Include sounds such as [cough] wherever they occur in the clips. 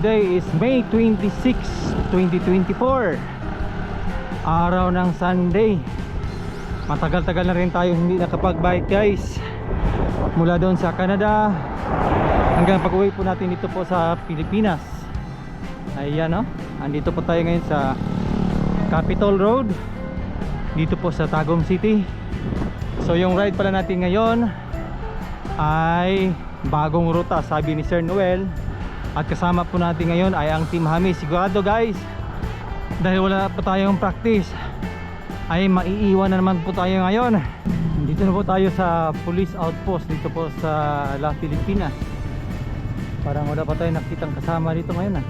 Today is May 26, 2024 Araw ng Sunday. Matagal-tagal na rin tayo hindi nakapag-bike guys. Mula doon sa Canada Hanggang pag-uwi po natin dito po sa Pilipinas. Ayan no Andito po tayo ngayon sa Capitol Road. Dito po sa Tagum City. So yung ride pala natin ngayon Ay bagong ruta sabi ni Sir Noel at kasama po natin ngayon ay ang Team Hami. Sigurado guys dahil wala pa tayong practice ay maiiwan na naman po tayo ngayon. Dito na po tayo sa police outpost dito po sa La Pilipinas parang wala pa tayo nakitang kasama dito ngayon ah.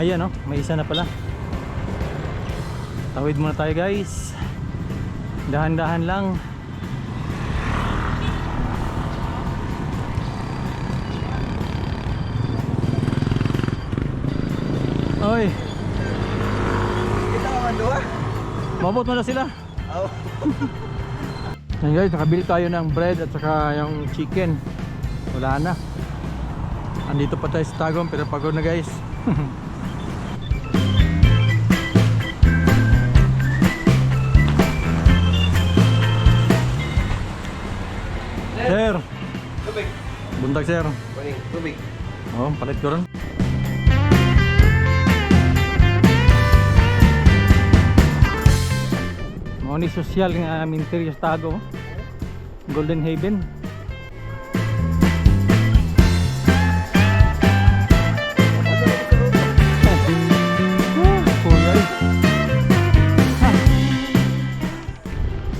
ayan oh may isa na pala. Tawid muna tayo guys. Dahan-dahan lang mabot mo na sila. Oo. Yan guys, nakabili tayo ng bread at saka yung chicken. Wala na. Andito pa tayo sa Tagum pero pagod na guys. [laughs] sir, Tubig. buntag sir. Tubig. Oh, palit ko ron. Ni social nga minteryo sa Tago. Golden Haven. Ha.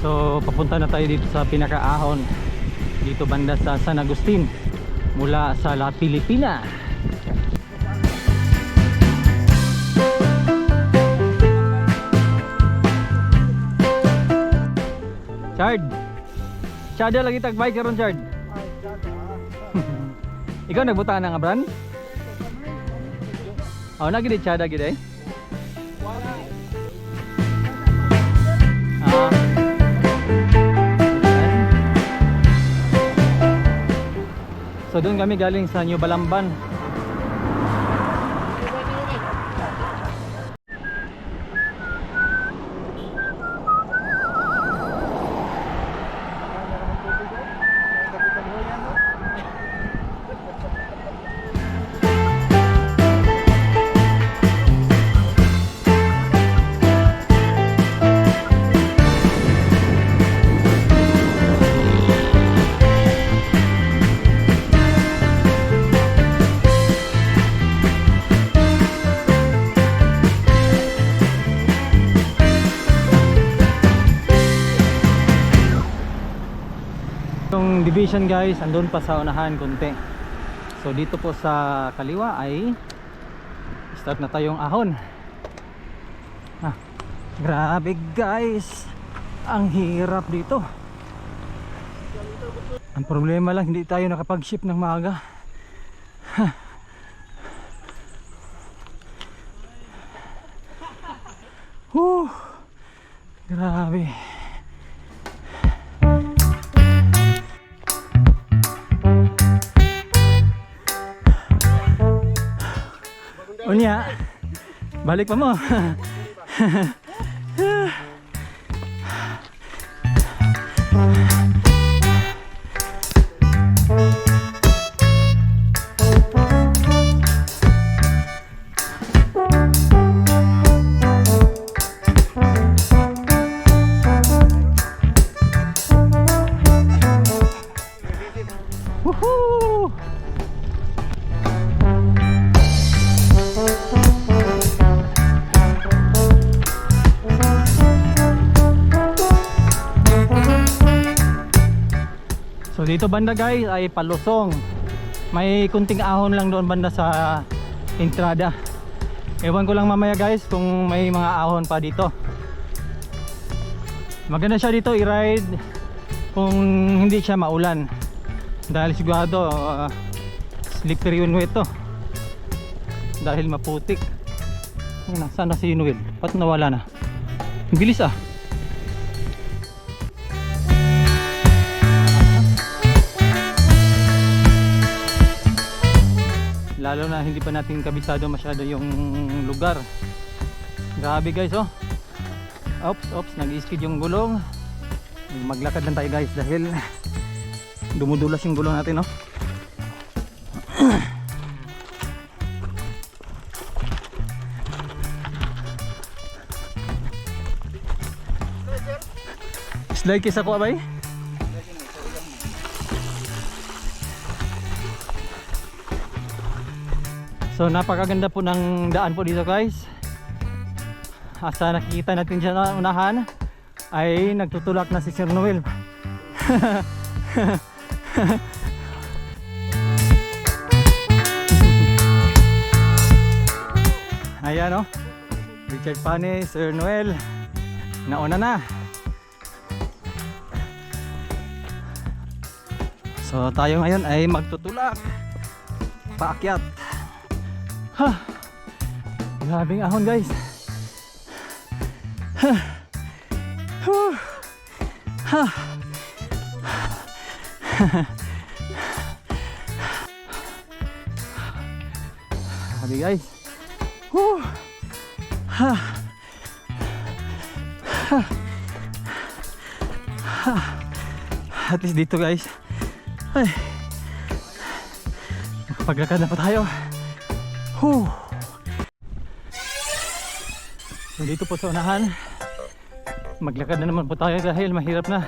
So papunta na tayo dito sa pinakaahon dito banda sa San Agustin mula sa La Pilipina Chard Chard lagi tag bike karon Chard Ikaw nagbuta na nga brand? Oh, nagidi Chard lagi day. Ah. So doon kami galing sa New Balamban. Division guys, andun pa sa unahan konti. So dito po sa kaliwa ay start na tayong ahon. Ah, grabe guys. Ang hirap dito. Ang problema lang hindi tayo nakapag-ship ng maaga. Unya, balik pa mo. [laughs] dito banda guys ay palusong. May kunting ahon lang doon banda sa entrada. Ewan ko lang mamaya guys kung may mga ahon pa dito. Maganda siya dito i-ride kung hindi siya maulan. Dahil sigurado uh, slippery yun ito. Dahil maputik. Ayun na, si Noel? Ba't nawala na? Bilis ah. Lalo na hindi pa natin kabisado masyado yung lugar. Grabe guys oh. Ops ops nag-skid yung gulong. Maglakad lang tayo guys dahil dumudulas yung gulong natin oh. [clears throat] Slide kiss ako abay So napakaganda po ng daan po dito guys. Asa nakikita natin siya na unahan ay nagtutulak na si Sir Noel. [laughs] Ayan o. Richard Pane, Sir Noel. Nauna na. So tayo ngayon ay magtutulak. Paakyat. Ha. Grabing ahon guys. Ha. Huh. Ha. Sabi guys. Huh. Ha. Ha. Ha. At least dito guys. Ay. Nakapaglakad na pa tayo. Whew. Dito po sa unahan, maglakad na naman po tayo dahil mahirap na.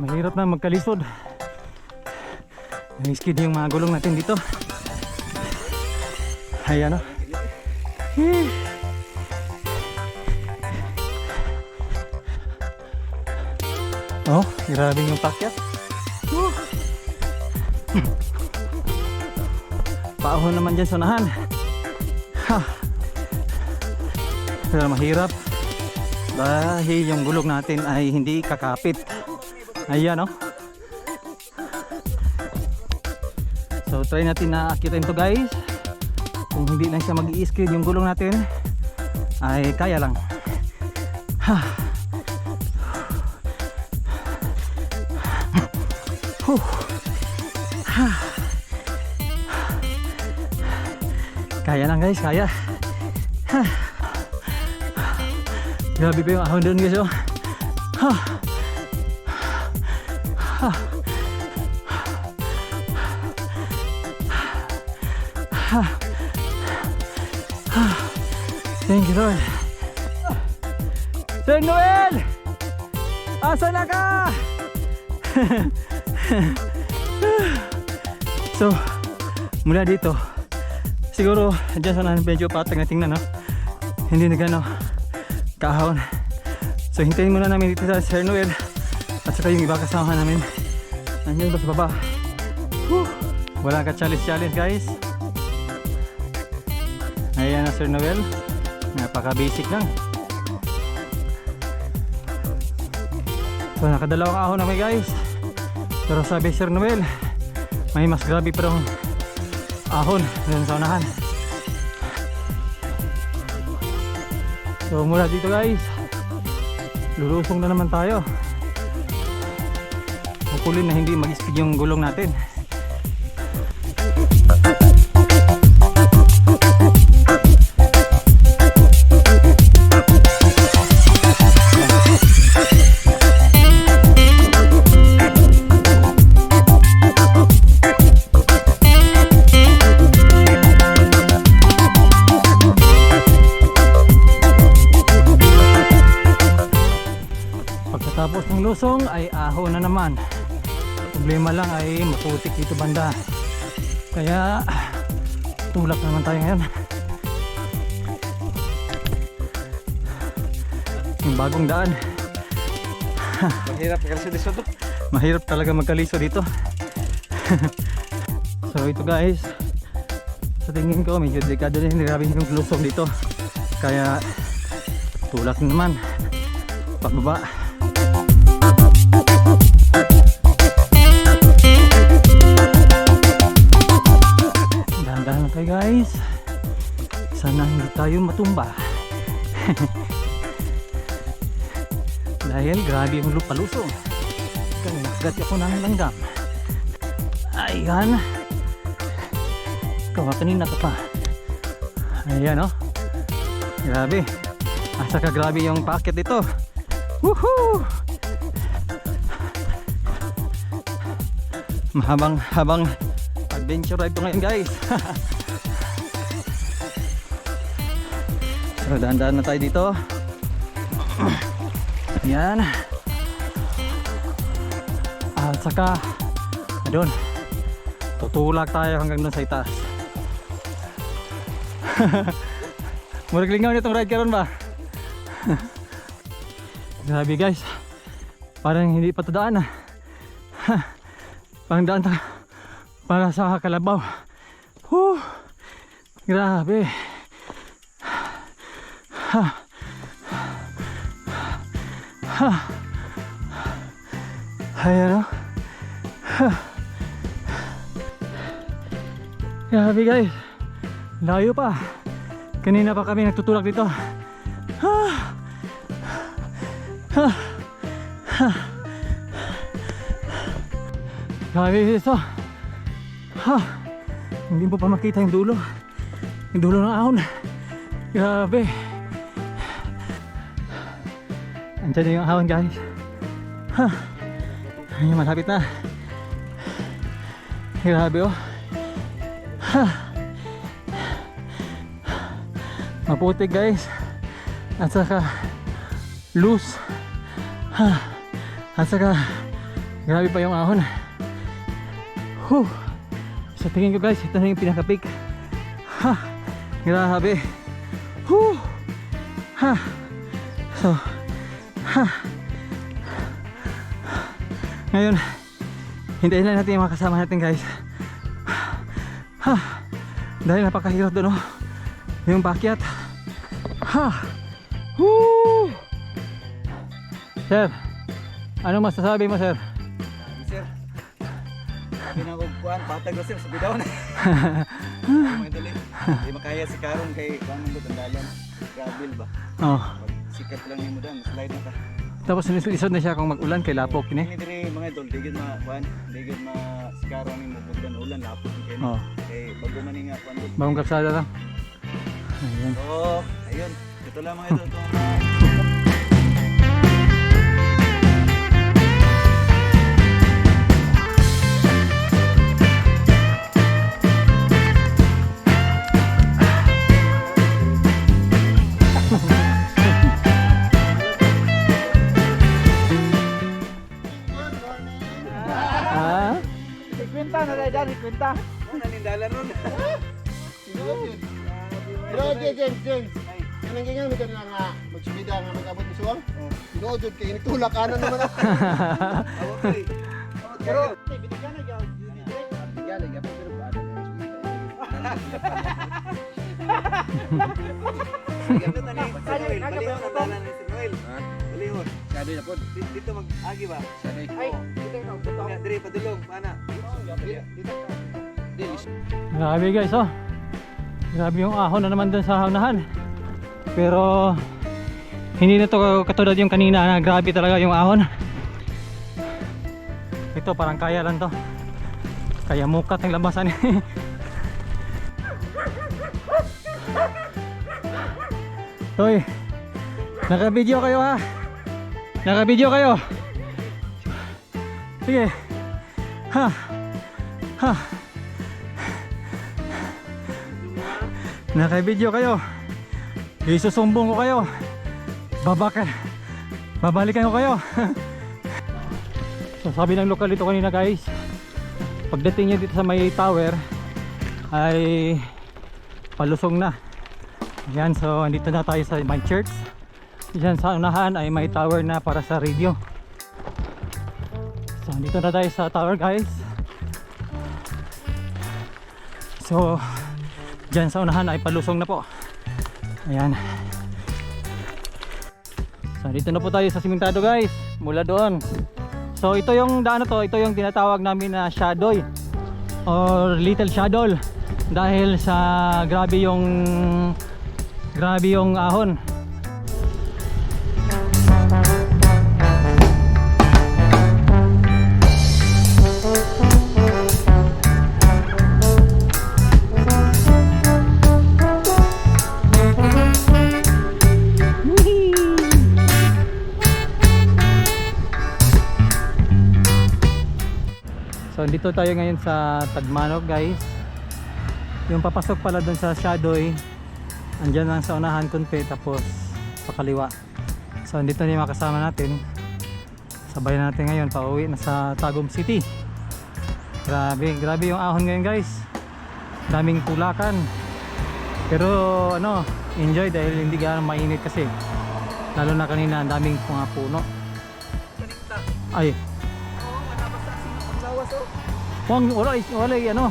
Mahirap na magkalisod. Naiskid yung mga gulong natin dito. Ayan o. Oh, grabe yung pakyat. Paahon naman dyan sa unahan. Ha. Pero mahirap. Dahil yung gulong natin ay hindi kakapit. Ayan oh. So try natin na akitin to guys. Kung hindi lang siya mag i yung gulong natin ay kaya lang. Ha. Kaya lang guys, kaya. Grabe pa yung ahon doon guys oh. Ha. Ha. Ha. Ha. Thank you Lord. Sir Noel! Asa na ka? [laughs] so, mula dito, siguro dyan sa medyo patag na tingnan no? hindi na gano kaahon so hintayin muna namin dito sa Sir Noel at saka yung iba kasama namin. Nandiyan ba sa baba? Whew. wala ka challenge challenge guys. Ayan na Sir Noel. Napaka basic lang. So nakadalawang ahon na may guys. Pero sabi Sir Noel may mas grabe pa ahon dun sa unahan. So mula dito guys lulusong na naman tayo. Hopefully na hindi mag-speed yung gulong natin Pagkatapos ng lusong ay aho na naman. Problema lang ay maputik dito banda. Kaya tulak na naman tayo ngayon. Yung bagong daan. Mahirap kasi dito to. Mahirap talaga magkaliso dito. so ito guys. Sa tingin ko medyo delikado din grabe yung lusong dito. Kaya tulak na naman. Pababa. Dahan-dahan tayo matumba. Dahil grabe yung lupalusong. Kaya nagkat ako ng langgam. Ayan. Ha, kanina ka pa. Ayan oh. Grabe. Asa ka grabe yung packet dito. Woohoo! Mahabang habang adventure ride to ngayon guys. [laughs] so dahan-dahan na tayo dito. Yan. At saka doon. Tutulak tayo hanggang doon sa itaas. [laughs] Murag lingaw nitong ride karon ba? [laughs] Grabe guys. Parang hindi pa to daan ah. [laughs] Parang daan para sa kalabaw. Whew. Grabe. Ha. Ha. Ayan o. Ha. Grabe guys. Layo pa. Kanina pa kami nagtutulak dito. Ha. Ha. Ha. Grabe ito. Ha. Hindi mo pa makita yung dulo. Yung dulo ng ahon. Grabe. Andiyan na yung ahon guys. Ha. Ayun, malapit na. Grabe oh. Ha. Maputik guys. At saka loose. Ha. At saka grabe pa yung ahon. Whew. Sa tingin ko guys, ito na yung pinaka-peak. Ha. Grabe. Whew. Ha. So. Ngayon, hintayin lang natin yung mga kasama natin guys. Ha. Dahil napakahirap doon oh. Yung pakyat. Ha. Woo. Sir, ano masasabi mo sir? Sir. Sabi na kong kuhan, patag na sir, sabi daw na. [laughs] Mga dali. Hindi makaya si Karon kay Kanon mo tandalan. Gravel ba? Oh. Sikat lang yung mudan, slide na ka. Tapos lisod na siya kung mag-ulan kay lapok Ini kini. diri mga idol, digid ma kuhan, digid ma si Karon ni mo bugdan ulan lapot kay Oh. Kay bago man ni nga doon. Bagong kapsada lang. Ayun. So, ayun. Ito lang mga idol itong mga tayo dyan, ikwenta. Ano nindalan ron? Pero James, James, James. Anong ganyan mo na nga magsubida nga mag-abot ni Suwang? Tinood yun kay nitulak ano naman ako. Eh. Pero, binigyan na yun. Binigyan na yun. Pero paano na na na. Di- Dito mag-agi ba? Ay, dito na. Dito padulong. Pana. Grabe guys oh. Grabe yung ahon na naman dun sa haunahan. Pero hindi na to katulad yung kanina na grabe talaga yung ahon. Ito parang kaya lang to. Kaya mukat ng labasan. [laughs] Hoy. Naka-video kayo ha. Naka-video kayo. Sige. Ha. Ha. Naka-video kayo. Isusumbong ko kayo. Babaka. Babalikan ko kayo. so, [laughs] sabi ng lokal dito kanina guys. Pagdating nyo dito sa may tower ay palusong na. Yan, so andito na tayo sa my church. Diyan sa unahan ay may tower na para sa radio. So andito na tayo sa tower guys. So Diyan sa unahan ay palusong na po. Ayan. So dito na po tayo sa simentado guys. Mula doon. So ito yung daan na to, ito yung tinatawag namin na shadow or little shadow dahil sa grabe yung grabe yung ahon. Andito tayo ngayon sa Tagmanok guys. Yung papasok pala dun sa Shadoy, andyan lang sa unahan kunti tapos pakaliwa. So andito na yung mga kasama natin. Sabay na natin ngayon pauwi na sa Tagum City. Grabe, grabe yung ahon ngayon guys. Daming tulakan. Pero ano, enjoy dahil hindi gaano mainit kasi. Lalo na kanina ang daming mga puno. Ay, Lawas oh. Wang, wala, wala, ano.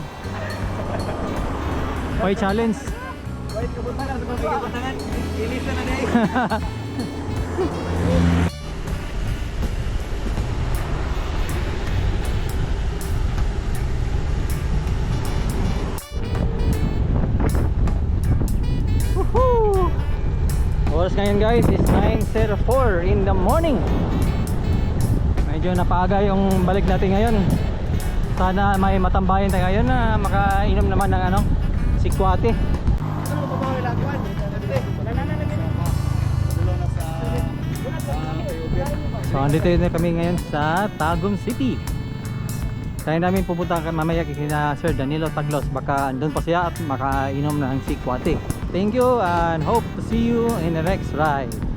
May challenge. Wait, kabutangan. Kabutangan. Ilis na na day. Woohoo! Oras ngayon guys is 9.04 in the morning. Medyo napaga yung balik natin ngayon. Sana may matambayan tayo ngayon na makainom naman ng ano, sikwate. Ah, Uber. So andito na kami ngayon sa Tagum City. Tayo namin pupunta mamaya kina Sir Danilo Taglos baka andun pa siya at makainom ng sikwate. Thank you and hope to see you in the next ride.